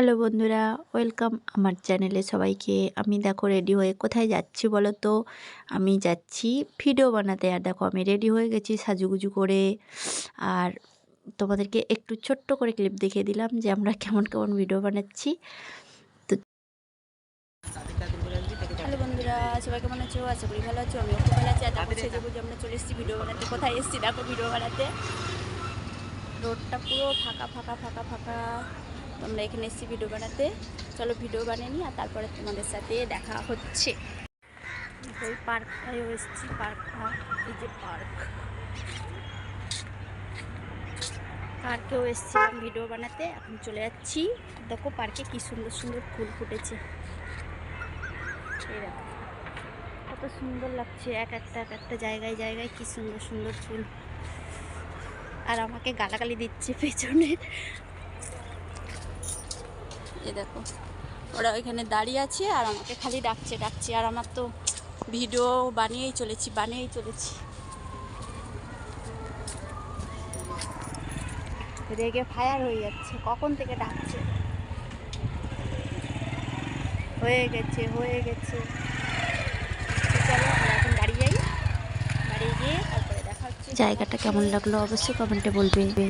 Hello বন্ধুরা, welcome আমার চ্যানেলে সবাইকে। আমি দেখো রেডি হয়ে কোথায় যাচ্ছি বলো তো? আমি যাচ্ছি ভিডিও বানাতে। আর দেখো আমি রেডি হয়ে গেছি সাজুগুজু করে। আর তোমাদেরকে একটু ছোট্ট করে ক্লিপ দেখিয়ে দিলাম যে আমরা কেমন কেমন ভিডিও বানাচ্ছি। তো বন্ধুরা, সবাই কেমন আছো? ভালো আছো আমি চলে এসেছি ভিডিও বানাতে। কোথায় এসেছি? দেখো ভিডিও বানাতে। রোডটা পুরো ফাঁকা ফাঁকা ফাঁকা ফাঁকা। আমরা এখানে এসেছি ভিডিও বানাতে। চলো ভিডিও বানিয়ে নিই আর তারপরে তোমাদের সাথে দেখা হচ্ছে। ওই পার্কটায় এসেছি পার্কটা এই যে পার্ক। পার্কেও এসেছিলাম ভিডিও বানাতে, এখন চলে যাচ্ছি। দেখো পার্কে কি সুন্দর সুন্দর ফুল ফুটেছে। কত সুন্দর লাগছে, এক একটা এক একটা জায়গায় জায়গায় কি সুন্দর সুন্দর ফুল। আর আমাকে গালাগালি দিচ্ছে পেছনে। এ দেখো। ওরা ওইখানে দাঁড়িয়ে আছে আর আমাকে খালি ডাকছে ডাকছে। আর আমার তো ভিডিও বানিয়েই চলেছি বানিয়েই চলেছি। রেগে ফায়ার হয়ে যাচ্ছে। কখন থেকে ডাকছে? হয়ে গেছে হয়ে গেছে। দাঁড়িয়ে দাঁড়িয়ে গিয়ে তারপরে জায়গাটা কেমন লাগল অবশ্যই কমেন্টে বলবে।